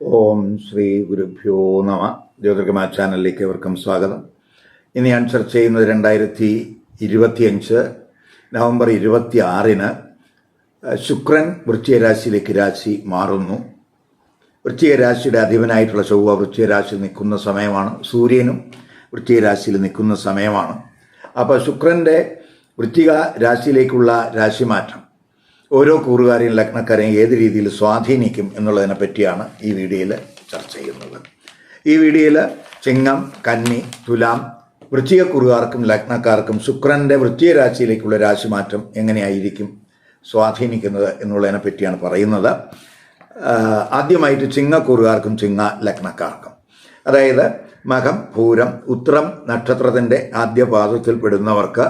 ഓം ശ്രീ ഗുരുഭ്യോ നമ. ജ്യോതിർഗമ ചാനലിലേക്ക് അവർക്കും സ്വാഗതം. ഇനി ഞാൻ ചർച്ച ചെയ്യുന്നത് രണ്ടായിരത്തി ഇരുപത്തിയഞ്ച് നവംബർ ഇരുപത്തി ആറിന് ശുക്രൻ വൃശ്ചിക രാശിയിലേക്ക് രാശി മാറുന്നു. വൃശ്ചിക രാശിയുടെ അധിപനായിട്ടുള്ള ചൊവ്വ വൃശ്ചിക രാശിയിൽ നിൽക്കുന്ന സമയമാണ്. സൂര്യനും വൃശ്ചിക രാശിയിൽ നിൽക്കുന്ന സമയമാണ്. അപ്പോൾ ശുക്രന്റെ വൃശ്ചിക രാശിയിലേക്കുള്ള രാശിമാറ്റം. ഓരോ കൂറുകാരെയും ലഗ്നക്കാരെയും ഏത് രീതിയിൽ സ്വാധീനിക്കും എന്നുള്ളതിനെ പറ്റിയാണ് ഈ വീഡിയോയിൽ ചർച്ച ചെയ്യുന്നത്. ഈ വീഡിയോയിൽ ചിങ്ങം കന്നി തുലാം വൃശ്ചിക കുറുകാർക്കും ലഗ്നക്കാർക്കും ശുക്രന്റെ വൃത്തിയ രാശിയിലേക്കുള്ള രാശിമാറ്റം എങ്ങനെയായിരിക്കും സ്വാധീനിക്കുന്നത് എന്നുള്ളതിനെ പറ്റിയാണ് പറയുന്നത്. ആദ്യമായിട്ട് ചിങ്ങക്കുറുകാർക്കും ചിങ്ങ ലഗ്നക്കാർക്കും. അതായത് മകം പൂരം ഉത്രം നക്ഷത്രത്തിന്റെ ആദ്യ പാദത്തിൽ പെടുന്നവർക്ക്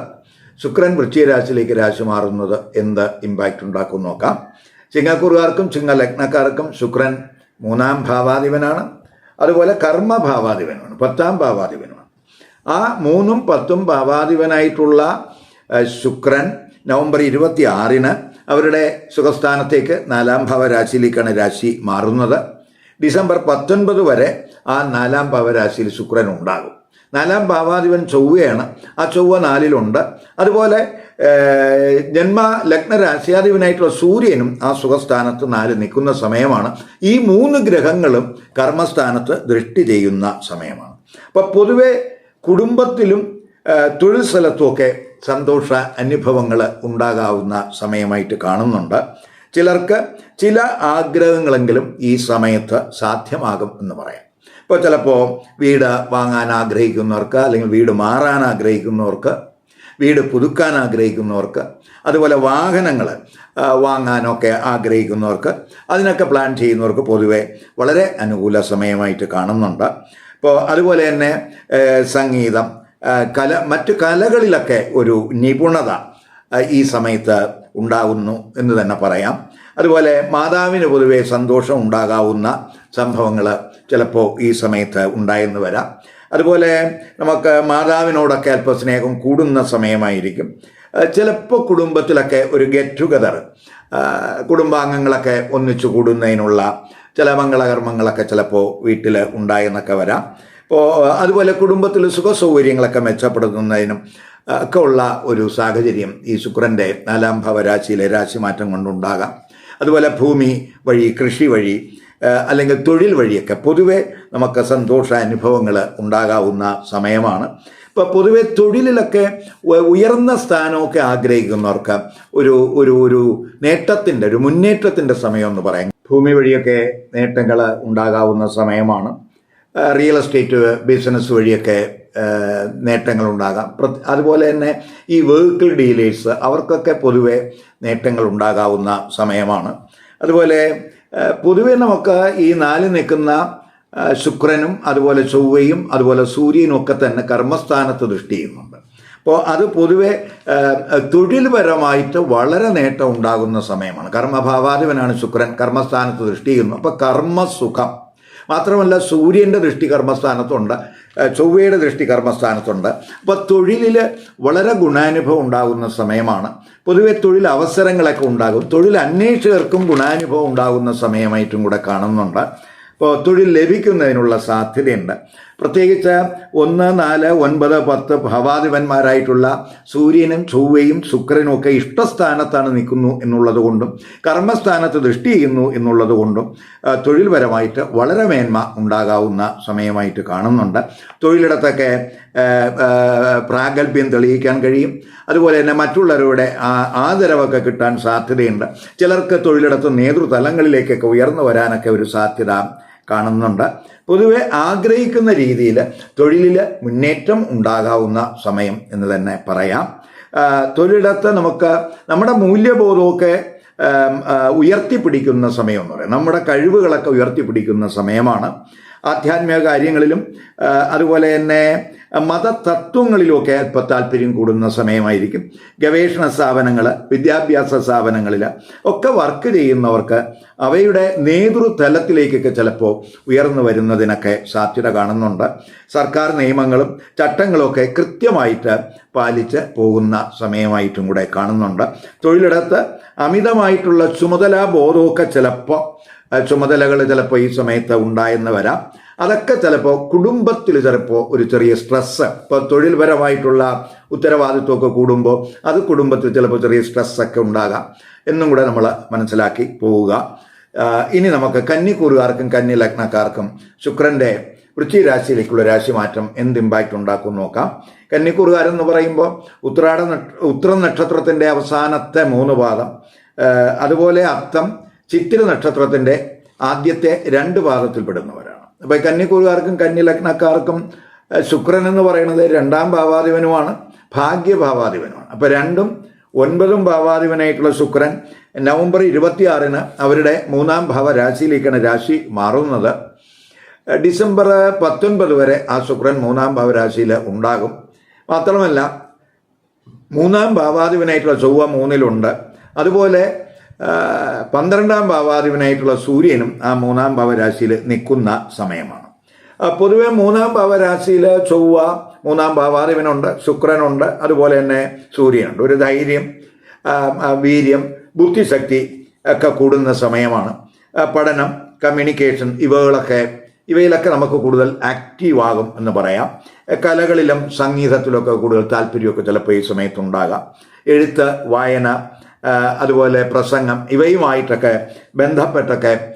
ശുക്രൻ വൃശ്ചിക രാശിയിലേക്ക് രാശി മാറുന്നത് എന്ത് ഇമ്പാക്റ്റ് ഉണ്ടാക്കും നോക്കാം. ചിങ്ങക്കുറുകാർക്കും ചിങ്ങ ലഗ്നക്കാർക്കും ശുക്രൻ മൂന്നാം ഭാവാധിപനാണ്. അതുപോലെ കർമ്മ ഭാവാധിപനാണ് പത്താം ഭാവാധിപനുമാണ് ആ മൂന്നും പത്തും ഭാവാധിപനായിട്ടുള്ള ശുക്രൻ നവംബർ ഇരുപത്തി ആറിന് അവരുടെ സുഖസ്ഥാനത്തേക്ക് നാലാം ഭാവരാശിയിലേക്കാണ് രാശി മാറുന്നത്. ഡിസംബർ പത്തൊൻപത് വരെ ആ നാലാം ഭാവരാശിയിൽ ശുക്രൻ ഉണ്ടാകും. നാലാം ഭാവാധിപൻ ചൊവ്വയാണ്. ആ ചൊവ്വ നാലിലുണ്ട്. അതുപോലെ ജന്മ ലഗ്ന രാശിയാധിപനായിട്ടുള്ള സൂര്യനും ആ സുഖസ്ഥാനത്ത് നാല് നിൽക്കുന്ന സമയമാണ്. ഈ മൂന്ന് ഗ്രഹങ്ങളും കർമ്മസ്ഥാനത്ത് ദൃഷ്ടി ചെയ്യുന്ന സമയമാണ്. അപ്പം പൊതുവെ കുടുംബത്തിലും തൊഴിൽ സ്ഥലത്തുമൊക്കെ സന്തോഷ അനുഭവങ്ങൾ ഉണ്ടാകാവുന്ന സമയമായിട്ട് കാണുന്നുണ്ട്. ചിലർക്ക് ചില ആഗ്രഹങ്ങളെങ്കിലും ഈ സമയത്ത് സാധ്യമാകും എന്ന് പറയാം. ഇപ്പോൾ ചിലപ്പോൾ വീട് വാങ്ങാൻ ആഗ്രഹിക്കുന്നവർക്ക് അല്ലെങ്കിൽ വീട് മാറാൻ ആഗ്രഹിക്കുന്നവർക്ക് വീട് പുതുക്കാൻ ആഗ്രഹിക്കുന്നവർക്ക് അതുപോലെ വാഹനങ്ങൾ വാങ്ങാനൊക്കെ ആഗ്രഹിക്കുന്നവർക്ക് അതിനൊക്കെ പ്ലാൻ ചെയ്യുന്നവർക്ക് പൊതുവെ വളരെ അനുകൂല സമയമായിട്ട് കാണുന്നുണ്ട്. ഇപ്പോൾ അതുപോലെ തന്നെ സംഗീതം കല മറ്റ് കലകളിലൊക്കെ ഒരു നിപുണത ഈ സമയത്ത് ഉണ്ടാകുന്നു എന്ന് തന്നെ പറയാം. അതുപോലെ മാതാവിന് പൊതുവെ സന്തോഷം ഉണ്ടാകാവുന്ന സംഭവങ്ങൾ ചിലപ്പോൾ ഈ സമയത്ത് ഉണ്ടായെന്ന് വരാം. അതുപോലെ നമുക്ക് മാതാവിനോടൊക്കെ അല്പ സ്നേഹം കൂടുന്ന സമയമായിരിക്കും. ചിലപ്പോൾ കുടുംബത്തിലൊക്കെ ഒരു ഗെറ്റ് ടുഗദർ കുടുംബാംഗങ്ങളൊക്കെ ഒന്നിച്ചു കൂടുന്നതിനുള്ള ചില മംഗളകർമ്മങ്ങളൊക്കെ ചിലപ്പോൾ വീട്ടിൽ ഉണ്ടായെന്നൊക്കെ വരാം. ഇപ്പോൾ അതുപോലെ കുടുംബത്തിൽ സുഖ സൗകര്യങ്ങളൊക്കെ മെച്ചപ്പെടുത്തുന്നതിനും ഒക്കെ ഉള്ള ഒരു സാഹചര്യം ഈ ശുക്രന്റെ നാലാം ഭവരാശിയിലെ രാശിമാറ്റം കൊണ്ടുണ്ടാകാം. അതുപോലെ ഭൂമി വഴി കൃഷി വഴി അല്ലെങ്കിൽ തൊഴിൽ വഴിയൊക്കെ. പൊതുവെ നമുക്ക് സന്തോഷ അനുഭവങ്ങൾ ഉണ്ടാകാവുന്ന സമയമാണ്. ഇപ്പോൾ പൊതുവെ തൊഴിലിലൊക്കെ ഉയർന്ന സ്ഥാനമൊക്കെ ആഗ്രഹിക്കുന്നവർക്ക് ഒരു ഒരു ഒരു നേട്ടത്തിന്റെ ഒരു മുന്നേറ്റത്തിന്റെ സമയം എന്ന് പറയാം. ഭൂമി വഴിയൊക്കെ നേട്ടങ്ങൾ ഉണ്ടാകാവുന്ന സമയമാണ്. റിയൽ എസ്റ്റേറ്റ് ബിസിനസ് വഴിയൊക്കെ നേട്ടങ്ങൾ ഉണ്ടാകാം. അതുപോലെ തന്നെ ഈ വെഹിക്കിൾ ഡീലേഴ്സ് അവർക്കൊക്കെ പൊതുവെ നേട്ടങ്ങൾ ഉണ്ടാകാവുന്ന സമയമാണ്. അതുപോലെ പൊതുവെ നമുക്ക് ഈ നാല് നിൽക്കുന്ന ശുക്രനും അതുപോലെ ചൊവ്വയും അതുപോലെ സൂര്യനും ഒക്കെ തന്നെ കർമ്മസ്ഥാനത്ത് ദൃഷ്ടി ചെയ്യുന്നുണ്ട്. അപ്പോൾ അത് പൊതുവെ തൊഴിൽപരമായിട്ട് വളരെ നേട്ടം ഉണ്ടാകുന്ന സമയമാണ്. കർമ്മഭാവാധിപനാണ് ശുക്രൻ കർമ്മസ്ഥാനത്ത് ദൃഷ്ടി ചെയ്യുന്നു. അപ്പോൾ കർമ്മസുഖം മാത്രമല്ല സൂര്യന്റെ ദൃഷ്ടി കർമ്മസ്ഥാനത്തുണ്ട് ചൊവ്വയുടെ ദൃഷ്ടി കർമ്മസ്ഥാനത്തുണ്ട് അപ്പോൾ തൊഴിലിൽ വളരെ ഗുണാനുഭവം ഉണ്ടാകുന്ന സമയമാണ്. പൊതുവെ തൊഴിൽ അവസരങ്ങളൊക്കെ ഉണ്ടാകും. തൊഴിൽ അന്വേഷകർക്കും ഗുണാനുഭവം ഉണ്ടാകുന്ന സമയമായിട്ടും കൂടെ കാണുന്നുണ്ട്. അപ്പോൾ തൊഴിൽ ലഭിക്കുന്നതിനുള്ള സാധ്യതയുണ്ട്. പ്രത്യേകിച്ച് ഒന്ന് നാല് ഒൻപത് പത്ത് ഭവാധിപന്മാരായിട്ടുള്ള സൂര്യനും ചൊവ്വയും ശുക്രനും ഒക്കെ ഇഷ്ടസ്ഥാനത്താണ് നിൽക്കുന്നു എന്നുള്ളത് കൊണ്ടും കർമ്മസ്ഥാനത്ത് ദൃഷ്ടി ചെയ്യുന്നു എന്നുള്ളത് കൊണ്ടും തൊഴിൽപരമായിട്ട് വളരെ മേന്മ ഉണ്ടാകാവുന്ന സമയമായിട്ട് കാണുന്നുണ്ട്. തൊഴിലിടത്തൊക്കെ പ്രാഗൽഭ്യം തെളിയിക്കാൻ കഴിയും. അതുപോലെ തന്നെ മറ്റുള്ളവരുടെ ആദരവൊക്കെ കിട്ടാൻ സാധ്യതയുണ്ട്. ചിലർക്ക് തൊഴിലിടത്ത് നേതൃതലങ്ങളിലേക്കൊക്കെ ഉയർന്നു വരാനൊക്കെ ഒരു സാധ്യത കാണുന്നുണ്ട്. പൊതുവെ ആഗ്രഹിക്കുന്ന രീതിയിൽ തൊഴിലിൽ മുന്നേറ്റം ഉണ്ടാകാവുന്ന സമയം എന്ന് തന്നെ പറയാം. തൊഴിലിടത്ത് നമുക്ക് നമ്മുടെ മൂല്യബോധമൊക്കെ ഉയർത്തിപ്പിടിക്കുന്ന സമയം എന്ന് പറയാം. നമ്മുടെ കഴിവുകളൊക്കെ ഉയർത്തിപ്പിടിക്കുന്ന സമയമാണ്. ആധ്യാത്മിക കാര്യങ്ങളിലും അതുപോലെ തന്നെ മതതത്വങ്ങളിലുമൊക്കെ ഇപ്പോൾ താല്പര്യം കൂടുന്ന സമയമായിരിക്കും. ഗവേഷണ സ്ഥാപനങ്ങൾ വിദ്യാഭ്യാസ സ്ഥാപനങ്ങളിൽ ഒക്കെ വർക്ക് ചെയ്യുന്നവർക്ക് അവയുടെ നേതൃതലത്തിലേക്കൊക്കെ ചിലപ്പോൾ ഉയർന്നു വരുന്നതിനൊക്കെ സാധ്യത കാണുന്നുണ്ട്. സർക്കാർ നിയമങ്ങളും ചട്ടങ്ങളുമൊക്കെ കൃത്യമായിട്ട് പാലിച്ച് പോകുന്ന സമയമായിട്ടും കൂടെ കാണുന്നുണ്ട്. തൊഴിലിടത്ത് അമിതമായിട്ടുള്ള ചുമതലാ ബോധമൊക്കെ ചിലപ്പോൾ ചുമതലകൾ ചിലപ്പോൾ ഈ സമയത്ത് ഉണ്ടായെന്ന് വരാം. അതൊക്കെ ചിലപ്പോൾ കുടുംബത്തിൽ ചിലപ്പോൾ ഒരു ചെറിയ സ്ട്രെസ്സ് ഇപ്പോൾ തൊഴിൽപരമായിട്ടുള്ള ഉത്തരവാദിത്വമൊക്കെ കൂടുമ്പോൾ അത് കുടുംബത്തിൽ ചിലപ്പോൾ ചെറിയ സ്ട്രെസ്സൊക്കെ ഉണ്ടാകാം. എന്നും കൂടെ നമ്മൾ മനസ്സിലാക്കി പോവുക. ഇനി നമുക്ക് കന്നിക്കൂറുകാർക്കും കന്നി ലഗ്നക്കാർക്കും ശുക്രന്റെ വൃശ്ചി രാശിയിലേക്കുള്ള രാശിമാറ്റം എന്ത് ഇമ്പാക്റ്റ് ഉണ്ടാക്കും നോക്കാം. കന്നിക്കൂറുകാരെന്ന് പറയുമ്പോൾ ഉത്രാട ഉത്തര നക്ഷത്രത്തിന്റെ അവസാനത്തെ മൂന്ന് പാദം. അതുപോലെ അത്തം ചിത്തിര നക്ഷത്രത്തിന്റെ ആദ്യത്തെ രണ്ട് പാദത്തിൽപ്പെടുന്നവരാണ് അപ്പോൾ കന്നിക്കൂറുകാർക്കും കന്നി ലഗ്നക്കാർക്കും ശുക്രൻ എന്ന് പറയുന്നത് രണ്ടാം ഭാവാധിപനുമാണ് ഭാഗ്യഭാവാധിപനുമാണ്. അപ്പോൾ രണ്ടും ഒൻപതും ഭാവാധിപനായിട്ടുള്ള ശുക്രൻ നവംബർ ഇരുപത്തിയാറിന് അവരുടെ മൂന്നാം ഭാവ രാശിയിലേക്കാണ് രാശി മാറുന്നത്. ഡിസംബർ പത്തൊൻപത് വരെ ആ ശുക്രൻ മൂന്നാം ഭാവരാശിയിൽ ഉണ്ടാകും. മാത്രമല്ല മൂന്നാം ഭാവാധിപനായിട്ടുള്ള ചൊവ്വ മൂന്നിലുണ്ട്. അതുപോലെ പന്ത്രണ്ടാം ഭാവാധിപനായിട്ടുള്ള സൂര്യനും ആ മൂന്നാം ഭാവരാശിയിൽ നിൽക്കുന്ന സമയമാണ്. പൊതുവെ മൂന്നാം ഭാവരാശിയിൽ ചൊവ്വ മൂന്നാം ഭാവാധിപനുണ്ട് ശുക്രനുണ്ട് അതുപോലെ തന്നെ സൂര്യനുണ്ട്. ഒരു ധൈര്യം വീര്യം ബുദ്ധിശക്തി ഒക്കെ കൂടുന്ന സമയമാണ്. പഠനം കമ്മ്യൂണിക്കേഷൻ ഇവകളൊക്കെ ഇവയിലൊക്കെ നമുക്ക് കൂടുതൽ ആക്റ്റീവ് ആകും എന്ന് പറയാം. കലകളിലും സംഗീതത്തിലൊക്കെ കൂടുതൽ താല്പര്യമൊക്കെ ചിലപ്പോൾ ഈ സമയത്തുണ്ടാകാം എഴുത്ത് വായന അതുപോലെ പ്രസംഗം ഇവയുമായിട്ടൊക്കെ ബന്ധപ്പെട്ടൊക്കെ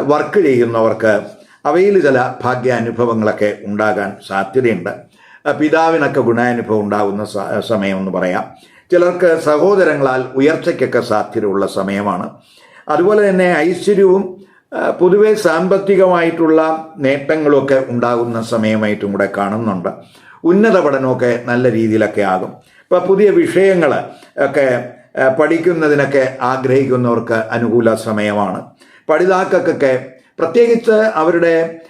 വർക്ക് ചെയ്യുന്നവർക്ക് അവയിൽ ചില ഭാഗ്യാനുഭവങ്ങളൊക്കെ ഉണ്ടാകാൻ സാധ്യതയുണ്ട്. പിതാവിനൊക്കെ ഗുണാനുഭവം ഉണ്ടാകുന്ന സമയമെന്ന് പറയാം. ചിലർക്ക് സഹോദരങ്ങളാൽ ഉയർച്ചയ്ക്കൊക്കെ സാധ്യതയുള്ള സമയമാണ്. അതുപോലെ തന്നെ ഐശ്വര്യവും പൊതുവെ സാമ്പത്തികമായിട്ടുള്ള നേട്ടങ്ങളൊക്കെ ഉണ്ടാകുന്ന സമയമായിട്ടും കൂടെ കാണുന്നുണ്ട്. ഉന്നത പഠനമൊക്കെ നല്ല രീതിയിലൊക്കെ ആകും. ഇപ്പം പുതിയ വിഷയങ്ങൾ ഒക്കെ പഠിക്കുന്നതിനൊക്കെ ആഗ്രഹിക്കുന്നവർക്ക് അനുകൂല സമയമാണ്. പഠിതാക്കൾക്കൊക്കെ പ്രത്യേകിച്ച് അവരുടെ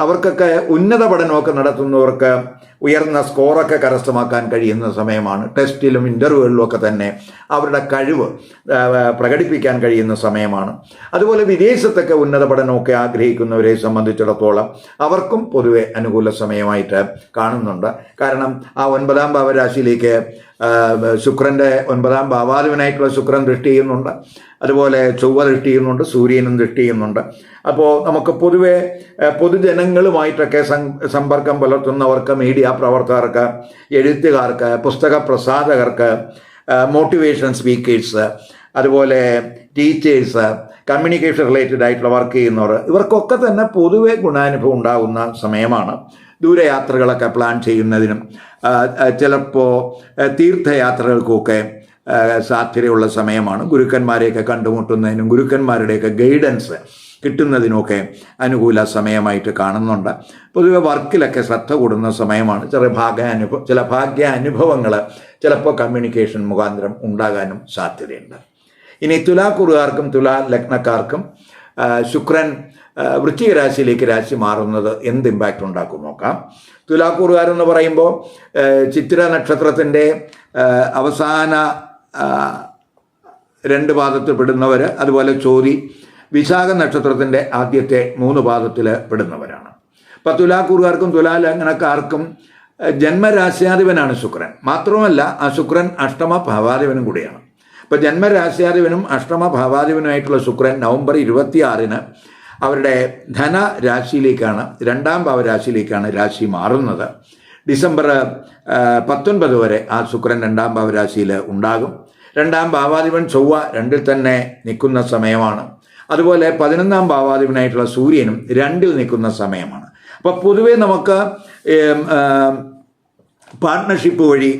അവർക്കൊക്കെ ഉന്നത പഠനമൊക്കെ നടത്തുന്നവർക്ക് ഉയർന്ന സ്കോറൊക്കെ കരസ്ഥമാക്കാൻ കഴിയുന്ന സമയമാണ്. ടെസ്റ്റിലും ഇന്റർവ്യൂകളിലും ഒക്കെ തന്നെ അവരുടെ കഴിവ് പ്രകടിപ്പിക്കാൻ കഴിയുന്ന സമയമാണ്. അതുപോലെ വിദേശത്തൊക്കെ ഉന്നത പഠനമൊക്കെ ആഗ്രഹിക്കുന്നവരെ സംബന്ധിച്ചിടത്തോളം അവർക്കും പൊതുവെ അനുകൂല സമയമായിട്ട് കാണുന്നുണ്ട്. കാരണം ആ ഒൻപതാം ഭാവരാശിയിലേക്ക് ശുക്രന്റെ ഒൻപതാം ഭാവാധിപനായിട്ടുള്ള ശുക്രൻ ദൃഷ്ടി ചെയ്യുന്നുണ്ട്. അതുപോലെ ചൊവ്വ ദൃഷ്ടി ചെയ്യുന്നുണ്ട് സൂര്യനും ദൃഷ്ടി ചെയ്യുന്നുണ്ട്. അപ്പോൾ നമുക്ക് പൊതുവെ പൊതുജനങ്ങളുമായിട്ടൊക്കെ സമ്പർക്കം പുലർത്തുന്നവർക്ക് മീഡിയ പ്രവർത്തകർക്ക് എഴുത്തുകാർക്ക് പുസ്തക പ്രസാധകർക്ക് മോട്ടിവേഷൻ സ്പീക്കേഴ്സ് അതുപോലെ ടീച്ചേഴ്സ് കമ്മ്യൂണിക്കേഷൻ റിലേറ്റഡ് ആയിട്ടുള്ള വർക്ക് ചെയ്യുന്നവർ ഇവർക്കൊക്കെ തന്നെ പൊതുവെ ഗുണാനുഭവം ഉണ്ടാകുന്ന സമയമാണ്. ദൂരയാത്രകളൊക്കെ പ്ലാൻ ചെയ്യുന്നതിനും ചിലപ്പോൾ തീർത്ഥയാത്രകൾക്കുമൊക്കെ സാധ്യതയുള്ള സമയമാണ്. ഗുരുക്കന്മാരെയൊക്കെ കണ്ടുമുട്ടുന്നതിനും ഗുരുക്കന്മാരുടെയൊക്കെ ഗൈഡൻസ് കിട്ടുന്നതിനുമൊക്കെ അനുകൂല സമയമായിട്ട് കാണുന്നുണ്ട്. പൊതുവെ വർക്കിലൊക്കെ ശ്രദ്ധ കൂടുന്ന സമയമാണ്. ചില ഭാഗ്യാനുഭവ ചില ഭാഗ്യാനുഭവങ്ങൾ ചിലപ്പോൾ കമ്മ്യൂണിക്കേഷൻ മുഖാന്തരം ഉണ്ടാകാനും സാധ്യതയുണ്ട്. ഇനി തുലാക്കുറുകാർക്കും തുലാ ലഗ്നക്കാർക്കും ശുക്രൻ വൃത്തിക രാശിയിലേക്ക് രാശി മാറുന്നത് എന്ത് ഇമ്പാക്റ്റ് ഉണ്ടാക്കും നോക്കാം. തുലാക്കൂറുകാരെന്ന് പറയുമ്പോൾ ചിത്ര നക്ഷത്രത്തിന്റെ അവസാന രണ്ട് പാദത്തിൽ പെടുന്നവർ അതുപോലെ ചോതി വിശാഖ നക്ഷത്രത്തിന്റെ ആദ്യത്തെ മൂന്ന് പാദത്തിൽ പെടുന്നവരാണ്. അപ്പം തുലാക്കൂറുകാർക്കും തുലാലഗ്നക്കാർക്കും ജന്മരാശ്യാധിപനാണ് ശുക്രൻ. മാത്രമല്ല ആ ശുക്രൻ അഷ്ടമ ഭാവാധിപനും കൂടിയാണ്. അപ്പോൾ ജന്മരാശ്യാധിപനും അഷ്ടമ ഭാവാധിപനുമായിട്ടുള്ള ശുക്രൻ നവംബർ ഇരുപത്തിയാറിന് അവരുടെ ധന രാശിയിലേക്കാണ് രണ്ടാം ഭാവരാശിയിലേക്കാണ് രാശി മാറുന്നത്. ഡിസംബർ പത്തൊൻപത് വരെ ആ ശുക്രൻ രണ്ടാം ഭാവരാശിയിൽ ഉണ്ടാകും. രണ്ടാം ഭാവാധിപൻ ചൊവ്വ രണ്ടിൽ തന്നെ നിൽക്കുന്ന സമയമാണ്. അതുപോലെ പതിനൊന്നാം ഭാവാധിപനായിട്ടുള്ള സൂര്യനും രണ്ടിൽ നിൽക്കുന്ന സമയമാണ്. അപ്പോൾ പൊതുവെ നമുക്ക് പാർട്ട്ണർഷിപ്പ് വഴി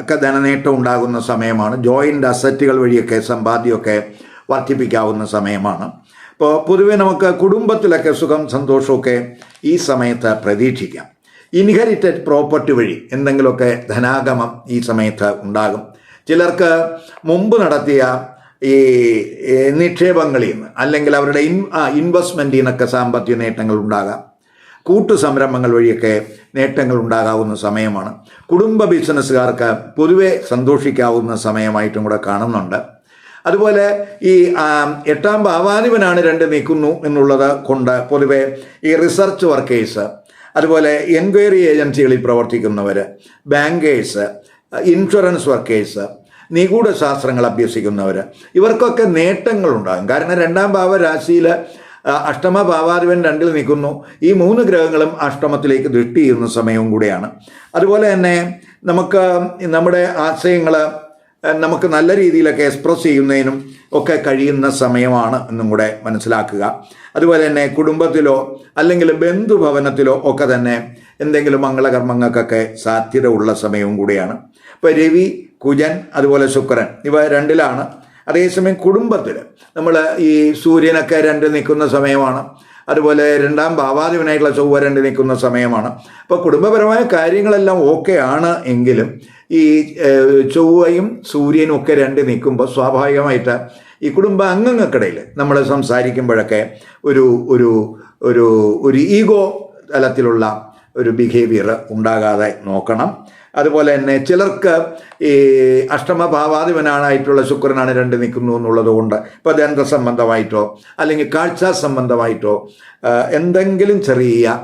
ഒക്കെ ധനനേട്ടം ഉണ്ടാകുന്ന സമയമാണ്. ജോയിന്റ് അസറ്റുകൾ വഴിയൊക്കെ സമ്പാദ്യമൊക്കെ വർദ്ധിപ്പിക്കാവുന്ന സമയമാണ്. അപ്പോൾ പൊതുവെ നമുക്ക് കുടുംബത്തിലൊക്കെ സുഖം സന്തോഷമൊക്കെ ഈ സമയത്ത് പ്രതീക്ഷിക്കാം. ഇൻഹെറിറ്റഡ് പ്രോപ്പർട്ടി വഴി എന്തെങ്കിലുമൊക്കെ ധനാഗമം ഈ സമയത്ത് ഉണ്ടാകും. ചിലർക്ക് മുമ്പ് നടത്തിയ ഈ നിക്ഷേപങ്ങളിൽ നിന്ന് അല്ലെങ്കിൽ അവരുടെ ഇൻ ഇൻവെസ്റ്റ്മെന്റിൽ നിന്നൊക്കെ സാമ്പത്തിക നേട്ടങ്ങൾ ഉണ്ടാകാം. കൂട്ടു സംരംഭങ്ങൾ വഴിയൊക്കെ നേട്ടങ്ങൾ ഉണ്ടാകാവുന്ന സമയമാണ്. കുടുംബ ബിസിനസ്സുകാർക്ക് പൊതുവെ സന്തോഷിക്കാവുന്ന സമയമായിട്ടും കൂടെ കാണുന്നുണ്ട്. അതുപോലെ ഈ എട്ടാം ഭാവാധിപനാണ് രണ്ട് നിൽക്കുന്നു എന്നുള്ളത് കൊണ്ട് പൊതുവെ ഈ റിസർച്ച് വർക്കേഴ്സ് അതുപോലെ എൻക്വയറി ഏജൻസികളിൽ പ്രവർത്തിക്കുന്നവർ ബാങ്കേഴ്സ് ഇൻഷുറൻസ് വർക്കേഴ്സ് നിഗൂഢ ശാസ്ത്രങ്ങൾ അഭ്യസിക്കുന്നവർ ഇവർക്കൊക്കെ നേട്ടങ്ങളുണ്ടാകും. കാരണം രണ്ടാം ഭാവ രാശിയിൽ അഷ്ടമ ഭാവാധിപൻ രണ്ടിൽ നിൽക്കുന്നു. ഈ മൂന്ന് ഗ്രഹങ്ങളും അഷ്ടമത്തിലേക്ക് ദൃഷ്ടി ചെയ്യുന്ന സമയവും കൂടിയാണ്. അതുപോലെ തന്നെ നമുക്ക് നമ്മുടെ ആശയങ്ങൾ നമുക്ക് നല്ല രീതിയിലൊക്കെ എക്സ്പ്രസ് ചെയ്യുന്നതിനും ഒക്കെ കഴിയുന്ന സമയമാണ് എന്നും കൂടെ മനസ്സിലാക്കുക. അതുപോലെ തന്നെ കുടുംബത്തിലോ അല്ലെങ്കിൽ ബന്ധുഭവനത്തിലോ ഒക്കെ തന്നെ എന്തെങ്കിലും മംഗളകർമ്മങ്ങൾക്കൊക്കെ സാധ്യത ഉള്ള സമയവും കൂടിയാണ്. ഇപ്പോൾ രവി കുജൻ അതുപോലെ ശുക്രൻ. ഇവ രണ്ടിലാണ്. അതേസമയം കുടുംബത്തിൽ നമ്മൾ ഈ സൂര്യനൊക്കെ രണ്ട് നിൽക്കുന്ന സമയമാണ്. അതുപോലെ രണ്ടാം ഭാവാധിപനായിട്ടുള്ള ചൊവ്വ രണ്ട് നിൽക്കുന്ന സമയമാണ്. അപ്പോൾ കുടുംബപരമായ കാര്യങ്ങളെല്ലാം ഓക്കെ ആണ് എങ്കിലും ഈ ചൊവ്വയും സൂര്യനും ഒക്കെ രണ്ട് നിൽക്കുമ്പോൾ സ്വാഭാവികമായിട്ട് ഈ കുടുംബ അംഗങ്ങൾക്കിടയിൽ നമ്മൾ സംസാരിക്കുമ്പോഴൊക്കെ ഒരു ഒരു ഒരു ഒരു ഈഗോ തലത്തിലുള്ള ഒരു ബിഹേവിയർ ഉണ്ടാകാതെ നോക്കണം. അതുപോലെ തന്നെ ചിലർക്ക് ഈ അഷ്ടമഭാവാധിപനായിട്ടുള്ള ശുക്രനാണ് രണ്ട് നിൽക്കുന്നു എന്നുള്ളത് കൊണ്ട് ഇപ്പോൾ ദന്ത സംബന്ധമായിട്ടോ അല്ലെങ്കിൽ കാഴ്ച സംബന്ധമായിട്ടോ എന്തെങ്കിലും ചെറിയ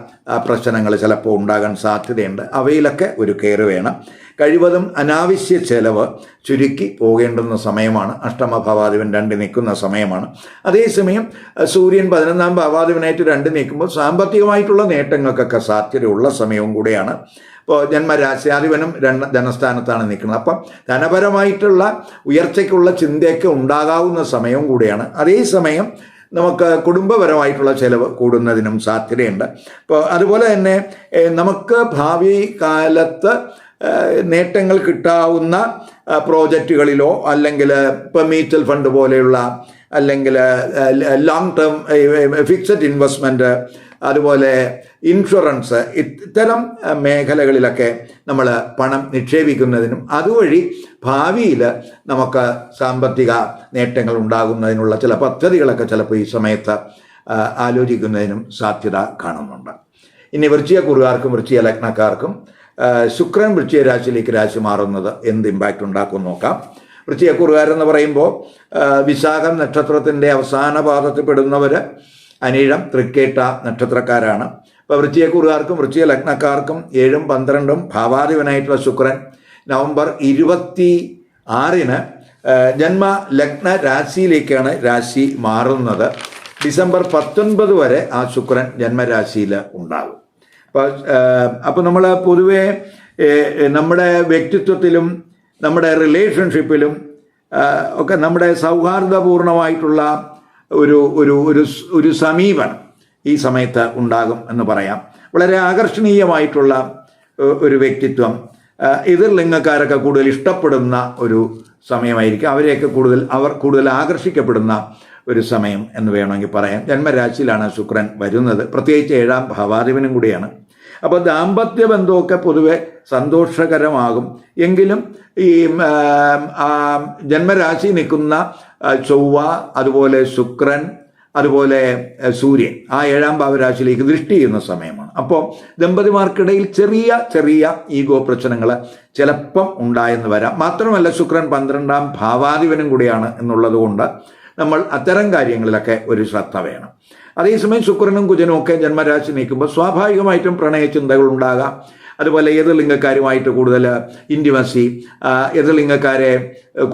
പ്രശ്നങ്ങൾ ചിലപ്പോൾ ഉണ്ടാകാൻ സാധ്യതയുണ്ട്. അവയിലൊക്കെ ഒരു കെയർ വേണം. കഴിവതും അനാവശ്യ ചെലവ് ചുരുക്കി പോകേണ്ടുന്ന സമയമാണ്. അഷ്ടമഭാവാധിപൻ രണ്ട് നിൽക്കുന്ന സമയമാണ്. അതേസമയം സൂര്യൻ പതിനൊന്നാം ഭാവാധിപനായിട്ട് രണ്ട് നിൽക്കുമ്പോൾ സാമ്പത്തികമായിട്ടുള്ള നേട്ടങ്ങൾക്കൊക്കെ സാധ്യതയുള്ള സമയവും കൂടെയാണ്. ഇപ്പോൾ ജന്മരാശ്യാധിപനും രണ്ട് ധനസ്ഥാനത്താണ് നിൽക്കുന്നത്. അപ്പം ധനപരമായിട്ടുള്ള ഉയർച്ചയ്ക്കുള്ള ചിന്തയൊക്കെ ഉണ്ടാകാവുന്ന സമയവും കൂടിയാണ്. അതേസമയം നമുക്ക് കുടുംബപരമായിട്ടുള്ള ചിലവ് കൂടുന്നതിനും സാധ്യതയുണ്ട്. അപ്പോൾ അതുപോലെ തന്നെ നമുക്ക് ഭാവി കാലത്ത് നേട്ടങ്ങൾ കിട്ടാവുന്ന പ്രോജക്റ്റുകളിലോ അല്ലെങ്കിൽ ഇപ്പോൾ മ്യൂച്വൽ ഫണ്ട് പോലെയുള്ള അല്ലെങ്കിൽ ലോങ് ടേം ഫിക്സഡ് ഇൻവെസ്റ്റ്മെന്റ് അതുപോലെ ഇൻഷുറൻസ് ഇത്തരം മേഖലകളിലൊക്കെ നമ്മൾ പണം നിക്ഷേപിക്കുന്നതിനും അതുവഴി ഭാവിയിൽ നമുക്ക് സാമ്പത്തിക നേട്ടങ്ങൾ ഉണ്ടാകുന്നതിനുള്ള ചില പദ്ധതികളൊക്കെ ചിലപ്പോൾ ഈ സമയത്ത് ആലോചിക്കുന്നതിനും സാധ്യത കാണുന്നുണ്ട്. ഇനി വൃശ്ചിക കുറുകാർക്കും വൃശ്ചിക ലഗ്നക്കാർക്കും ശുക്രൻ വൃശ്ചിക രാശിയിലേക്ക് രാശി മാറുന്നത് എന്ത് ഇമ്പാക്റ്റ് ഉണ്ടാക്കും നോക്കാം. വൃശ്ചിക കുറുകാരെന്ന് പറയുമ്പോൾ വിശാഖ നക്ഷത്രത്തിന്റെ അവസാന പാദത്തിൽ പെടുന്നവർ അനീഴം തൃക്കേട്ട നക്ഷത്രക്കാരാണ്. ഇപ്പോൾ വൃശ്ചികക്കുറുകാർക്കും വൃശ്ചിക ലഗ്നക്കാർക്കും ഏഴും പന്ത്രണ്ടും ഭാവാധിപനായിട്ടുള്ള ശുക്രൻ നവംബർ ഇരുപത്തി ആറിന് ജന്മ ലഗ്ന രാശിയിലേക്കാണ് രാശി മാറുന്നത്. ഡിസംബർ പത്തൊൻപത് വരെ ആ ശുക്രൻ ജന്മരാശിയിൽ ഉണ്ടാകും അപ്പോൾ നമ്മൾ പൊതുവെ നമ്മുടെ വ്യക്തിത്വത്തിലും നമ്മുടെ റിലേഷൻഷിപ്പിലും ഒക്കെ നമ്മുടെ സൗഹാർദ്ദപൂർണമായിട്ടുള്ള ഒരു ഒരു ഒരു ഒരു സമീപനം ഈ സമയത്ത് ഉണ്ടാകും എന്ന് പറയാം. വളരെ ആകർഷണീയമായിട്ടുള്ള ഒരു വ്യക്തിത്വം. എതിർ ലിംഗക്കാരൊക്കെ കൂടുതൽ ഇഷ്ടപ്പെടുന്ന ഒരു സമയമായിരിക്കും. അവരെയൊക്കെ കൂടുതൽ അവർ കൂടുതൽ ആകർഷിക്കപ്പെടുന്ന ഒരു സമയം എന്ന് വേണമെങ്കിൽ പറയാം. ജന്മരാശിയിലാണ് ശുക്രൻ വരുന്നത്. പ്രത്യേകിച്ച് ഏഴാം ഭാവാധിപനും കൂടിയാണ്. അപ്പോൾ ദാമ്പത്യ ബന്ധമൊക്കെ പൊതുവെ സന്തോഷകരമാകും. എങ്കിലും ഈ ജന്മരാശി നിൽക്കുന്ന ചൊവ്വ അതുപോലെ ശുക്രൻ അതുപോലെ സൂര്യൻ ആ ഏഴാം ഭാവരാശിയിലേക്ക് ദൃഷ്ടി ചെയ്യുന്ന സമയമാണ്. അപ്പോൾ ദമ്പതിമാർക്കിടയിൽ ചെറിയ ചെറിയ ഈഗോ പ്രശ്നങ്ങൾ ചിലപ്പം ഉണ്ടായെന്ന് വരാം. മാത്രമല്ല ശുക്രൻ പന്ത്രണ്ടാം ഭാവാധിപനും കൂടിയാണ് എന്നുള്ളത് കൊണ്ട് നമ്മൾ അത്തരം കാര്യങ്ങളിലൊക്കെ ഒരു ശ്രദ്ധ വേണം. അതേസമയം ശുക്രനും കുജനും ഒക്കെ ജന്മരാശി നീക്കുമ്പോൾ സ്വാഭാവികമായിട്ടും പ്രണയ ചിന്തകൾ ഉണ്ടാകാം അതുപോലെ ഏത് ലിംഗക്കാരുമായിട്ട് കൂടുതൽ ഇന്റിമസി ഏത് ലിംഗക്കാരെ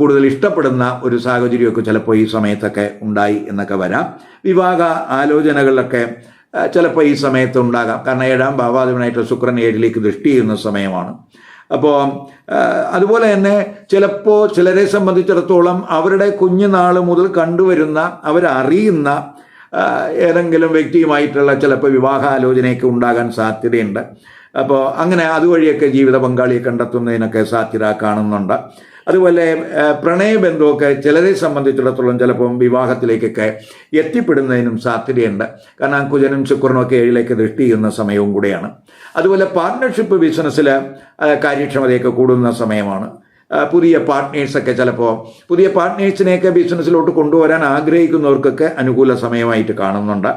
കൂടുതൽ ഇഷ്ടപ്പെടുന്ന ഒരു സാഹചര്യമൊക്കെ ചിലപ്പോൾ ഈ സമയത്തൊക്കെ ഉണ്ടായി എന്നൊക്കെ വരാം. വിവാഹ ആലോചനകളിലൊക്കെ ചിലപ്പോൾ ഈ സമയത്ത് ഉണ്ടാകാം. കാരണം ഏഴാം ഭാവാധിപനായിട്ട് ശുക്രൻ ഏഴിലേക്ക് ദൃഷ്ടി ചെയ്യുന്ന സമയമാണ്. അപ്പോൾ അതുപോലെ തന്നെ ചിലപ്പോൾ ചിലരെ സംബന്ധിച്ചിടത്തോളം അവരുടെ കുഞ്ഞുനാൾ മുതൽ കണ്ടുവരുന്ന അവരറിയുന്ന ഏതെങ്കിലും വ്യക്തിയുമായിട്ടുള്ള ചിലപ്പോൾ വിവാഹാലോചനയൊക്കെ ഉണ്ടാകാൻ സാധ്യതയുണ്ട്. അപ്പോൾ അങ്ങനെ അതുവഴിയൊക്കെ ജീവിത പങ്കാളിയെ കണ്ടെത്തുന്നതിനൊക്കെ സാധ്യത കാണുന്നുണ്ട്. അതുപോലെ പ്രണയബന്ധമൊക്കെ ചിലരെ സംബന്ധിച്ചിടത്തോളം ചിലപ്പം വിവാഹത്തിലേക്കൊക്കെ എത്തിപ്പെടുന്നതിനും സാധ്യതയുണ്ട്. കാരണം കുജനും ശുക്രനും ഒക്കെ ഏഴിലേക്ക് ദൃഷ്ടി ചെയ്യുന്ന സമയവും കൂടെയാണ്. അതുപോലെ പാർട്ണർഷിപ്പ് ബിസിനസ്സിൽ കാര്യക്ഷമതയൊക്കെ കൂടുന്ന സമയമാണ്. പുതിയ പാർട്ട്നേഴ്സൊക്കെ ചിലപ്പോൾ പുതിയ പാർട്ട്നേഴ്സിനെയൊക്കെ ബിസിനസ്സിലോട്ട് കൊണ്ടുവരാൻ ആഗ്രഹിക്കുന്നവർക്കൊക്കെ അനുകൂല സമയമായിട്ട് കാണുന്നുണ്ട്.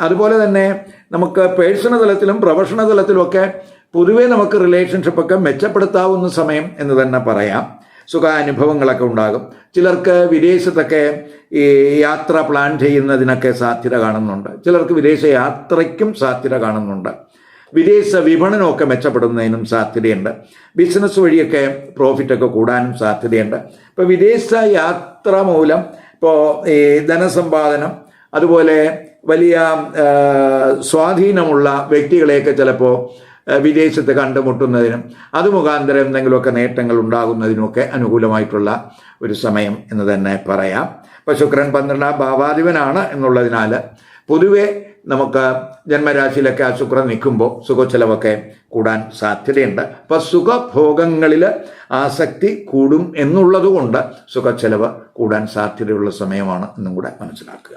അതുപോലെ തന്നെ നമുക്ക് പേഴ്സണൽ തലത്തിലും പ്രൊഫഷണൽ തലത്തിലുമൊക്കെ പൊതുവേ നമുക്ക് റിലേഷൻഷിപ്പൊക്കെ മെച്ചപ്പെടുത്താവുന്ന സമയം എന്ന് തന്നെ പറയാം. സുഖാനുഭവങ്ങളൊക്കെ ഉണ്ടാകും. ചിലർക്ക് വിദേശത്തൊക്കെ ഈ യാത്ര പ്ലാൻ ചെയ്യുന്നതിനൊക്കെ സാധ്യത കാണുന്നുണ്ട്. ചിലർക്ക് വിദേശ യാത്രയ്ക്കും സാധ്യത കാണുന്നുണ്ട്. വിദേശ വിപണനമൊക്കെ മെച്ചപ്പെടുന്നതിനും സാധ്യതയുണ്ട്. ബിസിനസ് വഴിയൊക്കെ പ്രോഫിറ്റൊക്കെ കൂടാനും സാധ്യതയുണ്ട്. ഇപ്പോൾ വിദേശ യാത്ര മൂലം ഇപ്പോൾ ഈ ധനസമ്പാദനം അതുപോലെ വലിയ സ്വാധീനമുള്ള വ്യക്തികളെയൊക്കെ ചിലപ്പോൾ വിദേശത്ത് കണ്ടുമുട്ടുന്നതിനും അത് മുഖാന്തരം എന്തെങ്കിലുമൊക്കെ നേട്ടങ്ങൾ ഉണ്ടാകുന്നതിനുമൊക്കെ അനുകൂലമായിട്ടുള്ള ഒരു സമയം എന്ന് തന്നെ പറയാം. ഇപ്പോൾ ശുക്രൻ പന്ത്രണ്ടാം ഭാവാധിപനാണ് എന്നുള്ളതിനാൽ പൊതുവെ നമുക്ക് ജന്മരാശിയിലൊക്കെ ആ ശുക്രൻ നിൽക്കുമ്പോൾ സുഖച്ചെലവൊക്കെ കൂടാൻ സാധ്യതയുണ്ട്. അപ്പോൾ സുഖഭോഗങ്ങളിൽ ആസക്തി കൂടും എന്നുള്ളതുകൊണ്ട് സുഖച്ചെലവ് കൂടാൻ സാധ്യതയുള്ള സമയമാണ് എന്നും കൂടെ മനസ്സിലാക്കുക.